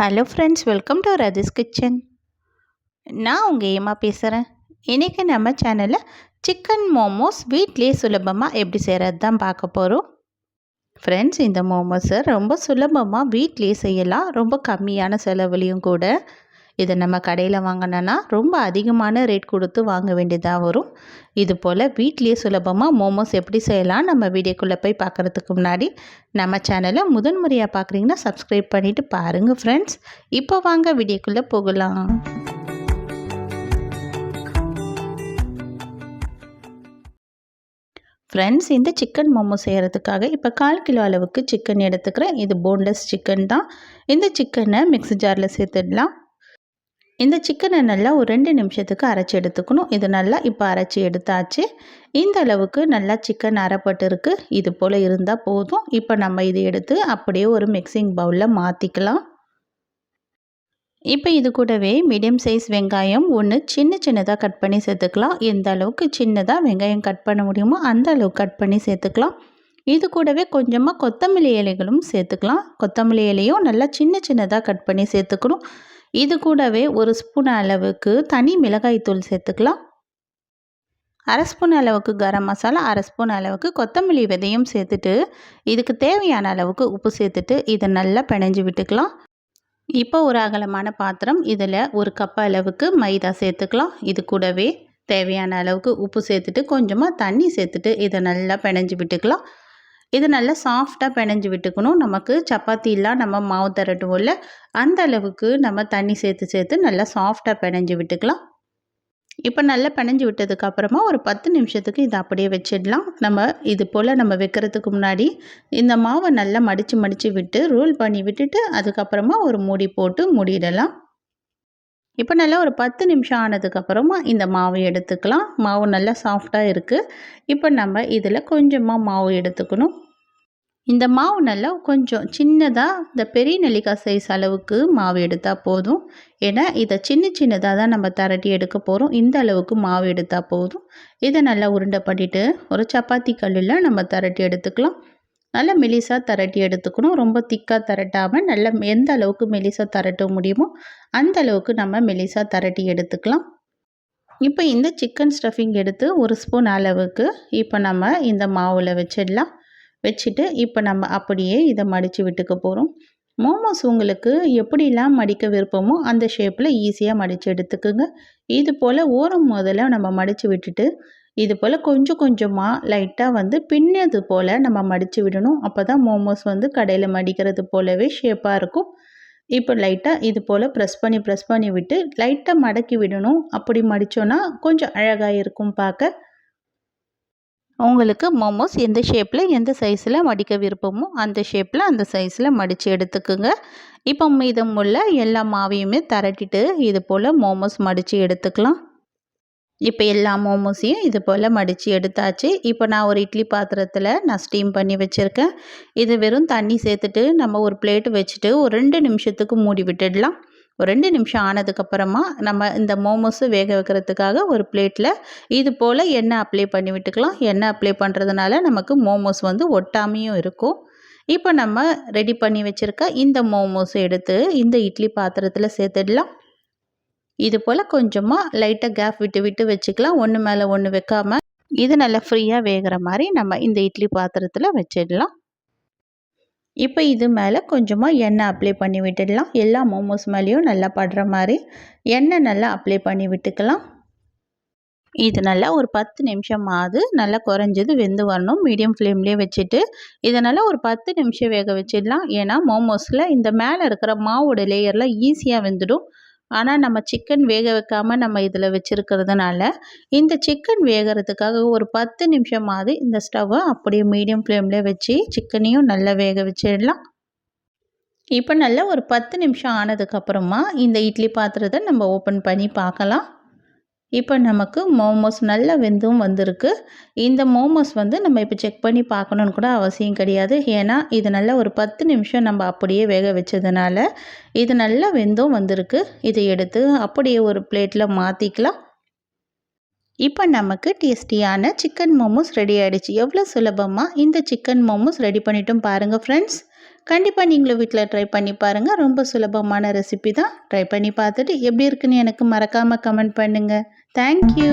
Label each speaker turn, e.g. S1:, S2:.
S1: Hello friends welcome to Rathis kitchen நான் உங்கள் ஏமா பேசுகிறேன் இன்றைக்கி நம்ம சேனலில் சிக்கன் மோமோஸ் வீட்லேயே சுலபமாக எப்படி செய்கிறது தான் பார்க்க போகிறோம் ஃப்ரெண்ட்ஸ் இந்த மோமோஸை ரொம்ப சுலபமாக வீட்லேயே செய்யலாம். ரொம்ப கம்மியான செலவுலேயும் கூட. இதை நம்ம கடையில் வாங்கினோன்னா ரொம்ப அதிகமான ரேட் கொடுத்து வாங்க வேண்டியதாக வரும். இது போல் வீட்லேயே சுலபமாக மோமோஸ் எப்படி செய்யலாம் நம்ம வீடியோக்குள்ளே போய் பார்க்குறதுக்கு முன்னாடி நம்ம சேனலை முதன்முறையாக பார்க்குறீங்கன்னா சப்ஸ்கிரைப் பண்ணிவிட்டு பாருங்கள் ஃப்ரெண்ட்ஸ் இப்போ வாங்க வீடியோக்குள்ளே போகலாம். ஃப்ரெண்ட்ஸ் இந்த சிக்கன் மோமோ செய்கிறதுக்காக இப்போ கால் கிலோ அளவுக்கு சிக்கன் எடுத்துக்கிறேன். இது போன்லெஸ் சிக்கன் தான். இந்த சிக்கனை மிக்ஸி ஜாரில் சேர்த்துடலாம். இந்த சிக்கனை நல்லா ஒரு ரெண்டு நிமிஷத்துக்கு அரைச்சி எடுத்துக்கணும். இது நல்லா இப்போ அரைச்சி எடுத்தாச்சு. இந்த அளவுக்கு நல்லா சிக்கன் அரைப்பட்டு இருக்குது இது போல் இருந்தால் போதும். இப்போ நம்ம இதை எடுத்து அப்படியே ஒரு மிக்சிங் பவுலில் மாற்றிக்கலாம் இப்போ இது கூடவே மீடியம் சைஸ் வெங்காயம் ஒன்று சின்ன சின்னதாக கட் பண்ணி சேர்த்துக்கலாம். எந்த அளவுக்கு சின்னதாக வெங்காயம் கட் பண்ண முடியுமோ அந்த அளவுக்கு கட் பண்ணி சேர்த்துக்கலாம். இது கூடவே கொஞ்சமாக கொத்தமல்லி இலைகளும் சேர்த்துக்கலாம். கொத்தமல்லி இலையும் நல்லா சின்ன சின்னதாக கட் பண்ணி சேர்த்துக்கணும். இது கூடவே ஒரு ஸ்பூன் அளவுக்கு தனி மிளகாய் தூள் சேர்த்துக்கலாம். அரை ஸ்பூன் அளவுக்கு கரம் மசாலா அரை ஸ்பூன் அளவுக்கு கொத்தமல்லி விதையும் சேர்த்துட்டு இதுக்கு தேவையான அளவுக்கு உப்பு சேர்த்துட்டு இதை நல்லா பிணைஞ்சு விட்டுக்கலாம். இப்போ ஒரு அகலமான பாத்திரம் இதில் ஒரு கப் அளவுக்கு மைதா சேர்த்துக்கலாம். இது கூடவே தேவையான அளவுக்கு உப்பு சேர்த்துட்டு கொஞ்சமாக தண்ணி சேர்த்துட்டு இதை நல்லா பிணைஞ்சு விட்டுக்கலாம். இது நல்லா சாஃப்டாக பிணைஞ்சு விட்டுக்கணும். நமக்கு சப்பாத்திலாம் நம்ம மாவு திரட்டுவோம்ல அந்த அளவுக்கு நம்ம தண்ணி சேர்த்து சேர்த்து நல்லா சாஃப்டாக பிணைஞ்சு விட்டுக்கலாம். இப்போ நல்லா பிணைஞ்சு விட்டதுக்கப்புறமா ஒரு பத்து நிமிஷத்துக்கு இதை அப்படியே வச்சிடலாம். நம்ம இது போல் நம்ம வைக்கிறதுக்கு முன்னாடி இந்த மாவை நல்லா மடித்து மடித்து விட்டு ரோல் பண்ணி விட்டுட்டு அதுக்கப்புறமா ஒரு மூடி போட்டு மூடிடலாம். இப்போ நல்லா ஒரு பத்து நிமிஷம் ஆனதுக்கப்புறமா இந்த மாவு எடுத்துக்கலாம். மாவு நல்லா சாஃப்டாக இருக்குது இப்போ நம்ம இதில் கொஞ்சமாக மாவு எடுத்துக்கணும். இந்த மாவு நல்லா கொஞ்சம் சின்னதாக இந்த பெரிய நெல்லிக்காய் சைஸ் அளவுக்கு மாவு எடுத்தால் போதும். ஏன்னா இதை சின்ன சின்னதாக தான் நம்ம திரட்டி எடுக்க போகிறோம் இந்த அளவுக்கு மாவு எடுத்தால் போதும். இதை நல்லா உருண்டை பண்ணிவிட்டு ஒரு சப்பாத்தி கல்லில் நம்ம திரட்டி எடுத்துக்கலாம். நல்லா மெலிசாக திரட்டி எடுத்துக்கணும். ரொம்ப திக்காக திரட்டாமல் நல்லா எந்த அளவுக்கு மெலிசாக திரட்ட முடியுமோ அந்த அளவுக்கு நம்ம மெலிசாக திரட்டி எடுத்துக்கலாம். இப்போ இந்த சிக்கன் ஸ்டஃபிங் எடுத்து ஒரு ஸ்பூன் அளவுக்கு இப்போ நம்ம இந்த மாவில் வச்சிடலாம். வச்சுட்டு இப்போ நம்ம அப்படியே இதை மடித்து விட்டுக்க போகிறோம் மோமோஸ் உங்களுக்கு எப்படிலாம் மடிக்க விருப்பமோ அந்த ஷேப்பில் ஈஸியாக மடித்து எடுத்துக்குங்க. இது போல் ஓரம் முதல்ல நம்ம மடித்து விட்டுட்டு இது போல் கொஞ்சம் கொஞ்சமாக லைட்டாக வந்து பின்னது போல் நம்ம மடித்து விடணும். அப்போ தான் மோமோஸ் வந்து கடையில் மடிக்கிறது போலவே ஷேப்பாக இருக்கும். இப்போ லைட்டாக இது போல் ப்ரெஸ் பண்ணி ப்ரெஸ் பண்ணி விட்டு லைட்டாக மடக்கி விடணும். அப்படி மடித்தோன்னா கொஞ்சம் அழகாக இருக்கும் பார்க்க. உங்களுக்கு மோமோஸ் எந்த ஷேப்பில் எந்த சைஸில் மடிக்க விருப்பமோ அந்த ஷேப்பில் அந்த சைஸில் மடித்து எடுத்துக்குங்க. இப்போ மீதம் உள்ள எல்லா மாவையுமே தரட்டிட்டு இது போல் மோமோஸ் மடித்து எடுத்துக்கலாம். இப்போ எல்லா மோமோஸையும் இது போல் மடித்து எடுத்தாச்சு. இப்போ நான் ஒரு இட்லி பாத்திரத்தில் நான் ஸ்டீம் பண்ணி வச்சுருக்கேன். இது வெறும் தண்ணி சேர்த்துட்டு நம்ம ஒரு பிளேட்டு வச்சுட்டு ஒரு ரெண்டு நிமிஷத்துக்கு மூடி விட்டுடலாம். ஒரு ரெண்டு நிமிஷம் ஆனதுக்கப்புறமா நம்ம இந்த மோமோஸு வேக வைக்கிறதுக்காக ஒரு பிளேட்டில் இது போல் எண்ணெய் அப்ளை பண்ணி விட்டுக்கலாம். எண்ணெய் அப்ளை பண்ணுறதுனால நமக்கு மோமோஸ் வந்து ஒட்டாமையும் இருக்கும். இப்போ நம்ம ரெடி பண்ணி வச்சுருக்க இந்த மோமோஸ் எடுத்து இந்த இட்லி பாத்திரத்தில் சேர்த்துடலாம். இது போல் கொஞ்சமாக லைட்டாக கேப் விட்டு விட்டு வச்சுக்கலாம். ஒன்று மேலே ஒன்று வைக்காமல் இது நல்லா ஃப்ரீயாக வேகிற மாதிரி நம்ம இந்த இட்லி பாத்திரத்தில் வச்சிடலாம். இப்போ இது மேலே கொஞ்சமாக எண்ணெய் அப்ளை பண்ணி விட்டுடலாம். எல்லா மோமோஸ் மேலேயும் நல்லா படுற மாதிரி எண்ணெய் நல்லா அப்ளை பண்ணி விட்டுக்கலாம். இது நல்லா ஒரு பத்து நிமிஷமாவது நல்லா குறைஞ்சது வெந்து வரணும். மீடியம் ஃப்ளேம்லேயே வச்சுட்டு இதை நல்லா ஒரு பத்து நிமிஷம் வேக வச்சிடலாம். ஏன்னா மோமோஸில் இந்த மேலே இருக்கிற மாவோட லேயர்லாம் ஈஸியாக வெந்துடும். ஆனால் நம்ம சிக்கன் வேக வைக்காமல் நம்ம இதில் வச்சுருக்கிறதுனால இந்த சிக்கன் வேகிறதுக்காக ஒரு பத்து நிமிஷமாவது இந்த ஸ்டவ்வை அப்படியே மீடியம் ஃப்ளேமில் வச்சு சிக்கனையும் நல்லா வேக வச்சிடலாம். இப்போ நல்லா ஒரு பத்து நிமிஷம் ஆனதுக்கப்புறமா இந்த இட்லி பாத்திரத்தை நம்ம ஓப்பன் பண்ணி பார்க்கலாம். இப்போ நமக்கு மோமோஸ் நல்லா வெந்தும் வந்திருக்கு. இந்த மோமோஸ் வந்து நம்ம இப்போ செக் பண்ணி பார்க்கணுன்னு கூட அவசியம் கிடையாது. ஏன்னா இது நல்லா ஒரு பத்து நிமிஷம் நம்ம அப்படியே வேக வச்சதுனால இது நல்லா வெந்தும் வந்திருக்கு. இதை எடுத்து அப்படியே ஒரு பிளேட்டில் மாற்றிக்கலாம் இப்போ நமக்கு டேஸ்டியான சிக்கன் மோமோஸ் ரெடி ஆகிடுச்சு எவ்வளோ சுலபமாக இந்த சிக்கன் மோமோஸ் ரெடி பண்ணிட்டும் பாருங்கள் ஃப்ரெண்ட்ஸ் கண்டிப்பாக நீங்களும் வீட்டில் ட்ரை பண்ணி பாருங்கள் ரொம்ப சுலபமான ரெசிபி தான். ட்ரை பண்ணி பார்த்துட்டு எப்படி இருக்குன்னு எனக்கு மறக்காமல் கமெண்ட் பண்ணுங்கள் தேங்க்யூ